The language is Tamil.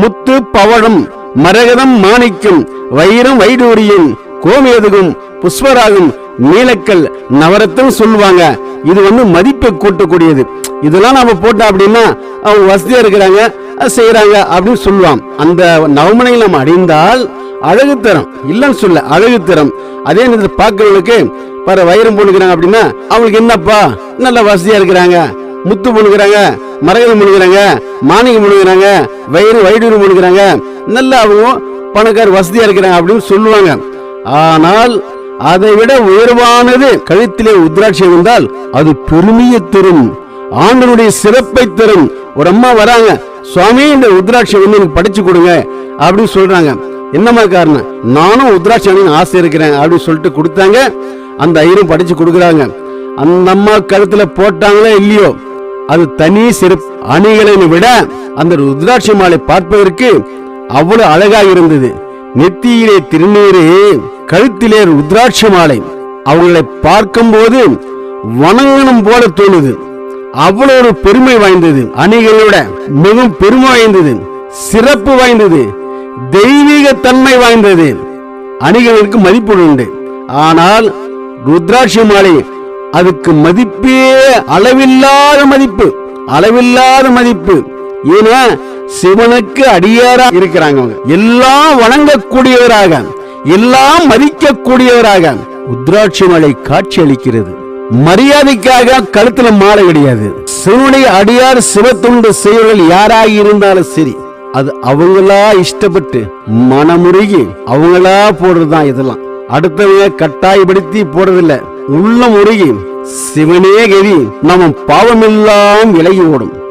முத்து பவழம் மரகதம் மாணிக்கம் வைரம் வைடூரியம் கோமேதகம் புஷ்பராகம் நீலக்கல் நவரத்தம் சொல்லுவாங்க. இது வந்து மதிப்பை கூட்டக்கூடியது. இதெல்லாம் நம்ம போட்டோம் அப்படின்னா அவங்க வசதியா இருக்கிறாங்க செய்கிறாங்க செய்யறாங்க அப்படின்னு சொல்லுவான். அந்த நவமனையில் நம்ம அடைந்தால் அழகு தரம். இல்லைன்னு சொல்ல அழகு தரம். அதே நேரத்தில் பார்க்கறவங்களுக்கு பர வைரம் போட்டுக்கிறாங்க அப்படின்னா அவங்களுக்கு என்னப்பா நல்ல வசதியா இருக்கிறாங்க. முத்து முழுகிறாங்க மரகதம் முழுகிறாங்க மாணிக்கம் முழுகிறாங்க வயிறு வயிறு முழுகிறாங்க. நல்லா அவங்க பணக்கார வசதியா இருக்கிறாங்க அப்படின்னு சொல்லுவாங்க. ஆனால் அதை விட உயர்வானது கழுத்திலே உத்ராட்சி இருந்தால் அது பெருமையை தரும் ஆண்டனுடைய சிறப்பை தரும். ஒரு அம்மா வராங்க சுவாமி இந்த உத்ராட்சி வந்து எனக்கு படிச்சு கொடுங்க அப்படின்னு சொல்றாங்க. என்னம்மா காரணம்? நானும் உத்ராட்சி அணின்னு ஆசை இருக்கிறேன் அப்படின்னு சொல்லிட்டு கொடுத்தாங்க. அந்த ஐயரும் படிச்சு கொடுக்குறாங்க. அந்த அம்மா கழுத்துல போட்டாங்களோ இல்லையோ? அது தனி சிறப்பு அணிகளை விட அந்த ருத்ராட்சி மாலை பார்ப்பதற்கு அவ்வளவு அழகாக இருந்தது. நெத்தியிலே திருநீரு கழுத்திலே ருத்ராட்சி மாலை. அவங்களை பார்க்கும்போது வணங்கணும் போல தோணுது. அவ்வளவு ஒரு பெருமை வாய்ந்தது. அணிகளோட மிகவும் பெருமை வாய்ந்தது. சிறப்பு வாய்ந்தது. தெய்வீக தன்மை வாய்ந்தது. அணிகளுக்கு மதிப்பு உண்டு ஆனால் ருத்ராட்சி மாலை அதுக்கு மதிப்பே அளவில்லாத மதிப்பு அளவில்லாத மதிப்பு. ஏன்னா சிவனுக்கு அடியாரா இருக்கிறாங்க அவங்க. எல்லாம் வணங்கக்கூடியவராக எல்லாம் மதிக்கக்கூடியவராக உத்ராட்சி மலை காட்சி அளிக்கிறது. மரியாதைக்காக கழுத்துல மாலை கிடையாது. சிவனுடைய அடியார் சிவத்துண்டு செய்வர்கள் யாராக இருந்தாலும் சரி அது அவங்களா இஷ்டப்பட்டு மனமுருகி அவங்களா போடுறதுதான் இதெல்லாம். அடுத்தவங்க கட்டாயப்படுத்தி போடுறதில்ல. உள்ளம் உருகி சிவனே கவி நம் பாவமெல்லாம் விலகி ஓடும்.